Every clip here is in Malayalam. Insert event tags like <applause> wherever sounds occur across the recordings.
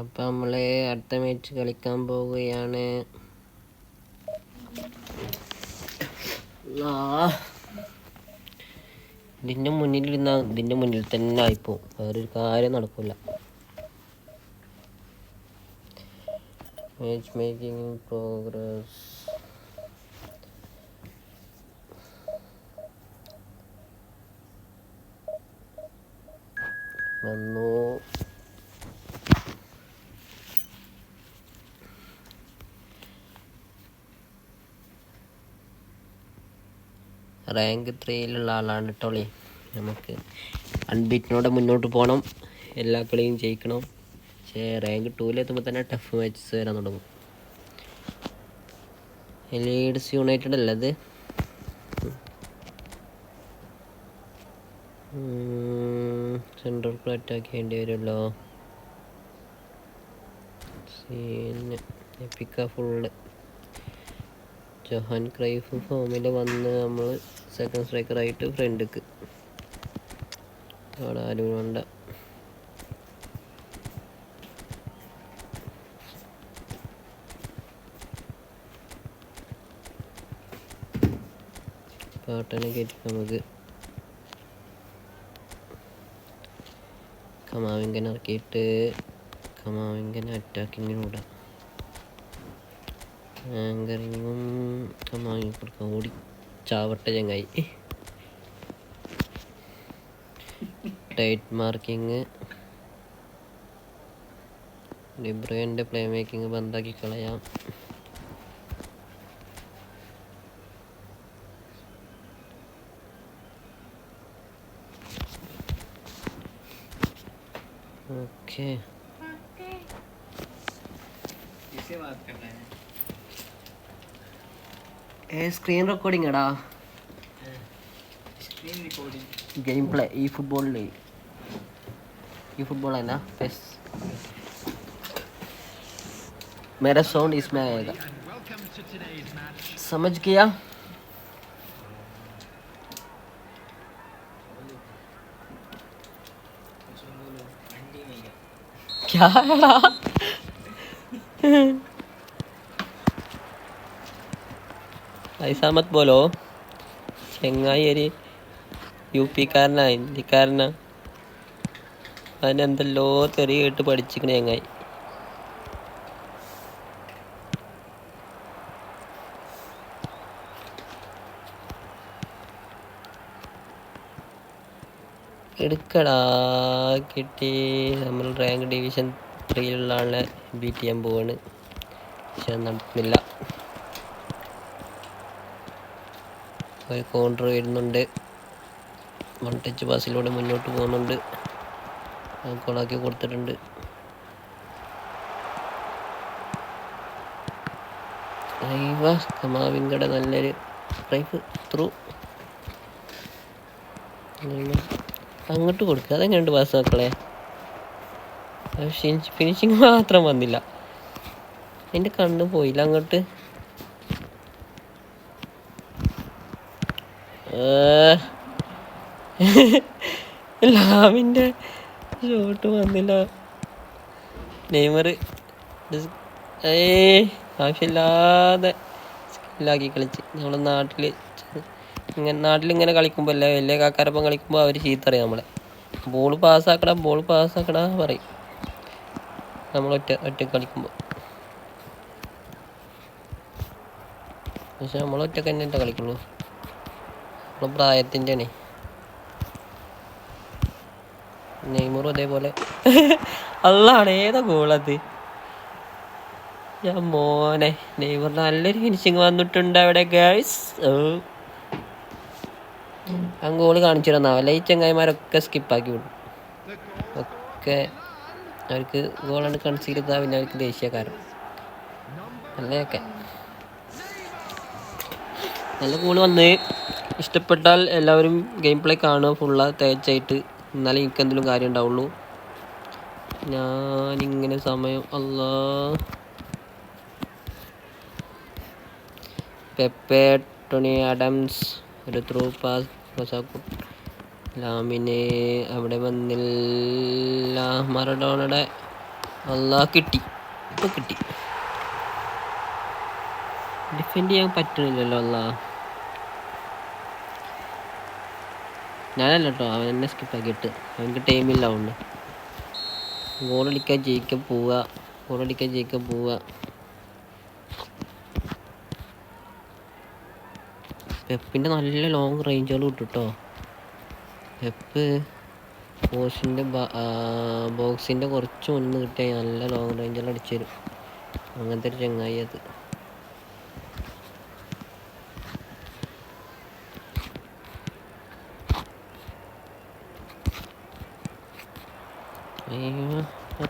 അപ്പം നമ്മൾ അടുത്ത മാച്ച് കളിക്കാൻ പോവുകയാണ്. ഇതിന്റെ മുന്നിൽ മുന്നിലിരുന്ന ഇതിന്റെ മുന്നിൽ തന്നെ ആയിപ്പോവും. വേറൊരു കാര്യം നടക്കില്ല മാച്ച് മേക്കിംഗ് പ്രോഗ്രസ് വന്നു. റാങ്ക് ത്രീയിലുള്ള ആളാണ് കേട്ടോളി നമുക്ക് അൺബീറ്റിനോടെ മുന്നോട്ട് പോകണം. എല്ലാ കളിയും ജയിക്കണം. പക്ഷേ റാങ്ക് ടൂവിലെത്തുമ്പോൾ തന്നെ ടഫ് മാച്ചസ് വരാൻ തുടങ്ങും. ലീഡ്സ് യുണൈറ്റഡ് അല്ലേ അത്? സെൻട്രൽ അറ്റാക്ക് ചെയ്യേണ്ടി വരുമല്ലോ. ഫുള്ള് ജൊഹാൻ ക്രൈഫ് ഫോമിൽ വന്ന് നമ്മൾ സെക്കൻഡ് സ്ട്രൈക്കറായിട്ട് ഫ്രണ്ടിക്ക് അവിടെ ആരും വേണ്ട. പാട്ടനെ കയറ്റി നമുക്ക് കമാവിങ്കൻ ഇറക്കിയിട്ട് കമാവിങ്കൻ അറ്റാക്കിങ്ങിനൂടെ ആങ്കറിങ്ങും ഓടി. ചാവട്ടെ ചങ്ങായി. ടൈറ്റ് മാർക്കിങ് ഡിബ്രയുടെ പ്ലേ മേക്കിംഗ് ബന്ധാക്കി കളയാം. ഓക്കെ സ്ക്രീൻ റെക്കോർഡിംഗ് എടാ स्क्रीन रिकॉर्डिंग ഗെയിം പ്ലേ ഈ ഫുട്ബോളിൽ ഈ ഫുട്ബോൾ है ना पेस मेरा साउंड इसमें आएगा समझ गया क्या है ഐസാമത്ത് പോലോ ചെങ്ങായി ഒരു യു പിക്കാരനാ ഹിന്ദിക്കാരനാ അതിനെന്തെല്ലോ തെറി കേട്ട് പഠിച്ചിക്കണ ചെങ്ങായി. എടുക്കടാ കിട്ടി. നമ്മൾ റാങ്ക് ഡിവിഷൻ ത്രീയിലുള്ള ആളെ ബി ടി എം പോവാണ്. പക്ഷെ നടത്തുന്നില്ല കൗണ്ടർ വരുന്നുണ്ട്. വൺ ടച്ച് പാസിലൂടെ മുന്നോട്ട് പോകുന്നുണ്ട്. കോളാക്കി കൊടുത്തിട്ടുണ്ട്. അയ്യവ കമാവിങ്കടെ നല്ലൊരു സ്ട്രൈക്ക് ത്രൂ അങ്ങോട്ട് കൊടുക്കുക അതെങ്ങനെയുണ്ട് പാസ് മക്കളെ? ഫിനിഷിങ് മാത്രം വന്നില്ല. എന്റെ കണ്ണ് പോയില്ല അങ്ങോട്ട്. ലാമിന്റെ ഷോട്ട് വന്നില്ല. നെയ്മർ ഏ ആവശ്യമില്ലാതെ സ്കില്ലാക്കി കളിച്ച്. നമ്മളെ നാട്ടിൽ ഇങ്ങനെ നാട്ടിലിങ്ങനെ കളിക്കുമ്പോൾ അല്ലേ വലിയ കാക്കാരപ്പം കളിക്കുമ്പോൾ അവർ ചീത്തറിയാം നമ്മളെ. ബോൾ പാസ്സാക്കടാ ബോൾ പാസ്സാക്കടാ പറയും. നമ്മൾ ഒറ്റ ഒറ്റ കളിക്കുമ്പോൾ പക്ഷെ നമ്മൾ ഒറ്റയ്ക്ക് തന്നെ കളിക്കുള്ളൂ. നമ്മളെ പ്രായത്തിന്റെ ആണ് നെയ്മറും അതേപോലെ. <laughs> അള്ളാണ് ഏതാ ഗോളത്? ഞാൻ മോനെ നെയ്മർ നല്ലൊരു ഫിനിഷിങ് വന്നിട്ടുണ്ട് അവിടെ ഗേൾസ് ആ ഗോൾ കാണിച്ചു തന്നാവല്ല ഈ ചങ്ങായിമാരൊക്കെ സ്കിപ്പാക്കി വിടും. ഒക്കെ അവർക്ക് ഗോളാണ് കൺസീഡ് ചെയ്താൽ പിന്നെ അവർക്ക് ദേശീയക്കാരൻ നല്ലതൊക്കെ നല്ല ഗോൾ വന്ന്. ഇഷ്ടപ്പെട്ടാൽ എല്ലാവരും ഗെയിം പ്ലേ കാണുക ഫുള്ള് തേച്ചായിട്ട്. എന്നാലേ എനിക്ക് എന്തെങ്കിലും കാര്യം ഉണ്ടാവുള്ളൂ. ഞാനിങ്ങനെ സമയം അല്ല. പെപ്പെ ടോണി ആഡംസ് ഒരു ത്രൂ പാസ് റസാക്കുട്ട് ലാമിന് അവിടെ വന്നില്ല. മറഡോണയുടെ അല്ലാ കിട്ടി. ഇപ്പം കിട്ടി. ഡിഫെൻഡ് ചെയ്യാൻ പറ്റണില്ലല്ലോ അല്ലാ. ഞാനല്ല കേട്ടോ അവൻ എന്നെ സ്കിപ്പാക്കിയിട്ട് അവനക്ക് ടൈമില്ല അതുകൊണ്ട്. ഗോളടിക്കാൻ ജയിക്കാൻ പോവുക. ഗോളടിക്കാൻ ജയിക്കാൻ പോവുക. പെപ്പിന്റെ നല്ല ലോങ് റേഞ്ചുകൾ കിട്ടും കേട്ടോ പെപ്പ് ബോസിന്റെ ബോക്സിന്റെ കുറച്ച് മുന്നിൽ കിട്ടിയാൽ നല്ല ലോങ് റേഞ്ചുകൾ അടിച്ചു തരും. അങ്ങനത്തെ ഒരു ചങ്ങായി അത്.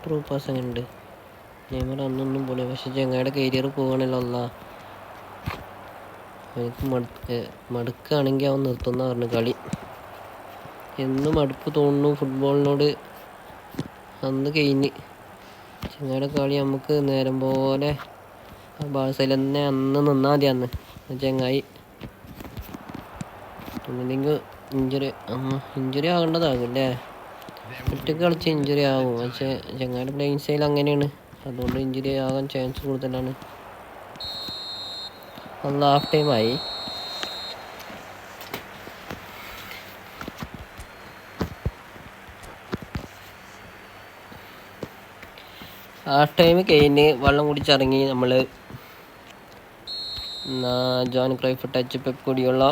ത്രൂ പാസ് അങ്ങനെ ഉണ്ട് നെയ്മർ അന്നൊന്നും പോലെ പക്ഷെ ചങ്ങായുടെ കരിയർ പോകണല്ലോ അല്ല എനിക്ക് മടുക്ക് മടുക്കുകയാണെങ്കിൽ അവൻ നിർത്തുന്ന പറഞ്ഞു കളി. എന്നും മടുപ്പ് തോന്നുന്നു ഫുട്ബോളിനോട് അന്ന് കഴിഞ്ഞ്. ചങ്ങായുടെ കളി നമുക്ക് നേരം പോലെ ബാഴ്സയിൽ തന്നെ അന്ന് നിന്നാൽ മതി അന്ന്. ചങ്ങായി. എന്തെങ്കിലും ഇഞ്ചുറി ഇഞ്ചുറി ആകേണ്ടതാകും അല്ലേ? ഒറ്റയ്ക്ക് കളിച്ച് ഇഞ്ചുറി ആകും പക്ഷേ ചങ്ങാട് പ്ലെയിൻ സ്റ്റൈൽ അങ്ങനെയാണ്. അതുകൊണ്ട് ഇഞ്ചുറി ആകാൻ ചാൻസ് കൂടുതലാണ്. അന്ന് ഹാഫ് ടൈമായി ഹാഫ് ടൈം കഴിഞ്ഞ് വെള്ളം കുടിച്ചിറങ്ങി നമ്മൾ ജോൺ ക്രൈഫ് ടച്ച് പെപ്പ് കൂടിയുള്ള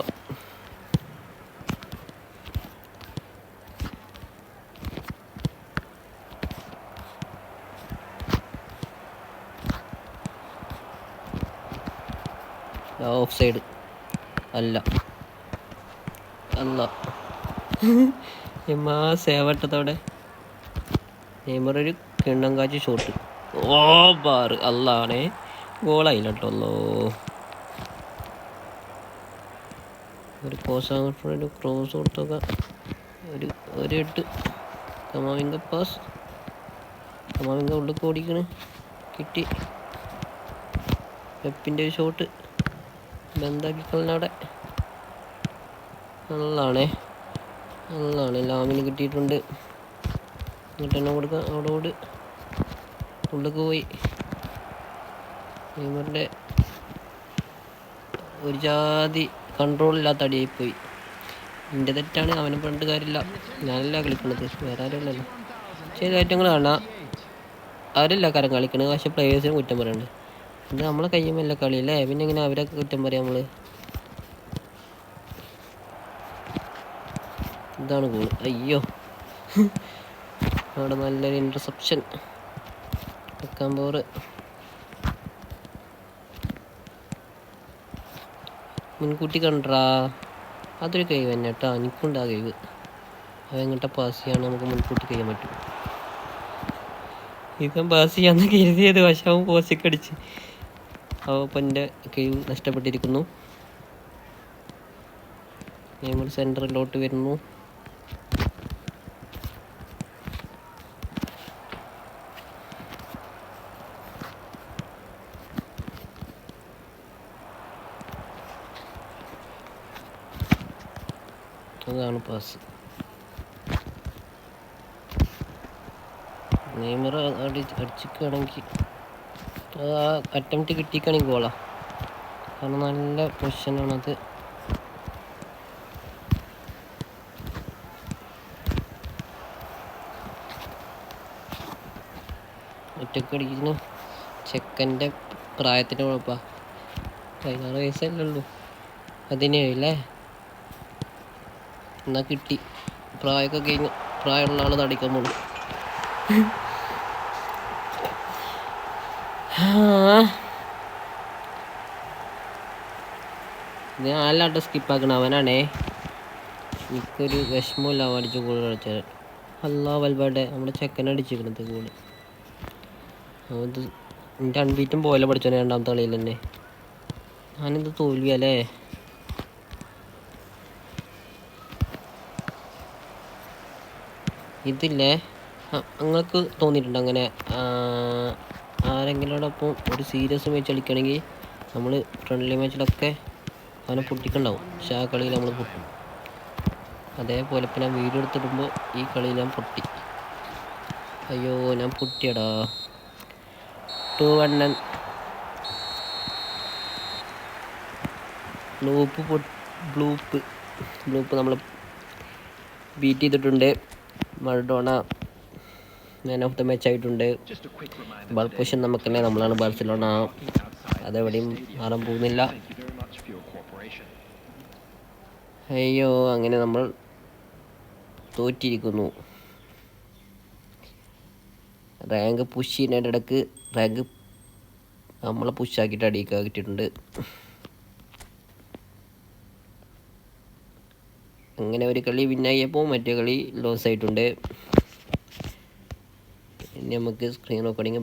ഓഫ് സൈഡ്. അല്ല. അല്ല എമ്മാ സേവട്ടത്തോടെ. നെയ്മർ ഒരു കിണ്ണം കാച്ചി ഷോട്ട് ഓ ബാറ് അല്ലാണേ ഗോളായില്ല കേട്ടോല്ലോ ഒരു കോസ് അങ്ങോട്ടും ഒരു ക്രോസ് കൊടുത്തൊക്കെ ഒരു ഒരു എട്ട്. കമാവിന്റെ പാസ് കമാവിന്റെ ഉള്ളിൽ ഓടിക്കണ് കിട്ടി. വെപ്പിന്റെ ഒരു ഷോട്ട് ബന്ധാക്കിക്കളവിടെ നല്ലതാണേ. നല്ലതാണ്. ലാമിന് കിട്ടിയിട്ടുണ്ട്. എന്നിട്ട് തന്നെ കൊടുക്കാം അവിടെ ഓട്. പോയി. നെയ്മറിന്റെ ഒരു ജാതി കൺട്രോൾ ഇല്ലാത്ത അടിയായിപ്പോയി എന്റെ തെറ്റാണ് അവനെ പറഞ്ഞിട്ട് കാര്യമില്ല. ഞാനല്ല കളിക്കണത്. വേറെ ആരുമല്ലല്ലോ ചില ഐറ്റങ്ങൾ കാണാം. അവരല്ല കാരം കളിക്കണത് പക്ഷേ പ്ലേയേഴ്സിന് കുറ്റം പറയുന്നുണ്ട് ഇത് നമ്മളെ കയ്യുമല്ല കളി അല്ലേ പിന്നെ എങ്ങനെ അവരെ കുറ്റം പറയാം നമ്മൾ? ഇതാണ് ഗോൾ അയ്യോ. അവിടെ നല്ലൊരു ഇന്റർസെപ്ഷൻ വെക്കാൻ പോറ്. മുൻകൂട്ടി കണ്ടാ അതൊരു കഴിവ് തന്നെ കേട്ടോ. എനിക്കുണ്ട് ആ കഴിവ്. അതെങ്ങട്ട പാസ് ചെയ്യാണ് നമുക്ക് മുൻകൂട്ടി കഴിയാൻ പറ്റും. ഇപ്പം പാസ് ചെയ്യാന്ന് കരുതിയത് പക്ഷെ അവൻ പോസ്റ്റൊക്കെ അടിച്ച്. അപ്പോൾ കഴിവ് നഷ്ടപ്പെട്ടിരിക്കുന്നു. നമ്മൾ സെന്ററിലോട്ട് വരുന്നു. അതാണ് പാസ് നെയ്മർ അടി അടിച്ചിക്കുകയാണെങ്കിൽ അറ്റംപ്റ്റ് കിട്ടിക്കണെങ്കിൽ ഗോളാ കാരണം നല്ല പൊസിഷനാണത് ഒറ്റയ്ക്ക് അടിക്കുന്ന. ചെക്കന്റെ പ്രായത്തിന്റെ കുഴപ്പമാണ് പതിനാറ് വയസ്സല്ലേ ഉള്ളൂ. പതിനേഴല്ലേ എന്നാൽ കിട്ടി. പ്രായമൊക്കെ കഴിഞ്ഞ് പ്രായമുള്ള ആൾ തടിക്കാൻ പോണു <laughs> ഇത് സ്കിപ്പാക്കണ അവനാണേ. എനിക്കൊരു വിഷമമില്ല അവൻ അടിച്ച ഗോൾ കളിച്ചത് അല്ലാ വൽബാടെ നമ്മുടെ ചെക്കൻ അടിച്ചിരിക്കണത് ഗോൾ അത് എന്റെ അൺബീറ്റും പോലെ പഠിച്ചോനെ രണ്ടാമത്തെ കളിയിൽ തന്നെ. ഞാനിത് തോൽവിയല്ലേ? ഇതില്ലേ? നിങ്ങൾക്ക് തോന്നിയിട്ടുണ്ട് അങ്ങനെ ആരെങ്കിലോടൊപ്പം ഒരു സീരിയസ് മാച്ച് കളിക്കുകയാണെങ്കിൽ നമ്മൾ ഫ്രണ്ട്ലി മാച്ചിലൊക്കെ അവനെ പൊട്ടിക്കുണ്ടാവും. പക്ഷെ ആ കളിയിൽ നമ്മൾ പൊട്ടും. അതേപോലെ ഇപ്പം ഞാൻ വീഡിയോ എടുത്തിടുമ്പോൾ ഈ കളിയിൽ ഞാൻ പൊട്ടി. അയ്യോ ഞാൻ പൊട്ടിയടാ. ടു വണ്ണൻ ബ്ലൂപ്പ് ബ്ലൂപ്പ് ബ്ലൂപ്പ് നമ്മൾ ബീറ്റ് ചെയ്തിട്ടുണ്ട്. മൾഡോണ മാൻ ഓഫ് ദ മാച്ച് ആയിട്ടുണ്ട് ബൾ പൊസിഷൻ നമുക്ക് തന്നെ നമ്മളാണ് ബാർസലോണ അതെവിടെയും മാറാൻ പോകുന്നില്ല. അയ്യോ അങ്ങനെ നമ്മൾ തോറ്റിരിക്കുന്നു. റാങ്ക് പുഷ് ചെയ്യുന്നതിന്റെ ഇടയ്ക്ക് റാങ്ക് നമ്മളെ പുഷാക്കിയിട്ട് അടിയിക്കാൻ കിട്ടിയിട്ടുണ്ട്. അങ്ങനെ ഒരു കളി വിന്നായപ്പോൾ മറ്റേ കളി ലോസ് ആയിട്ടുണ്ട്. നമുക്ക് സ്ക്രീൻ റെക്കോർഡിങ്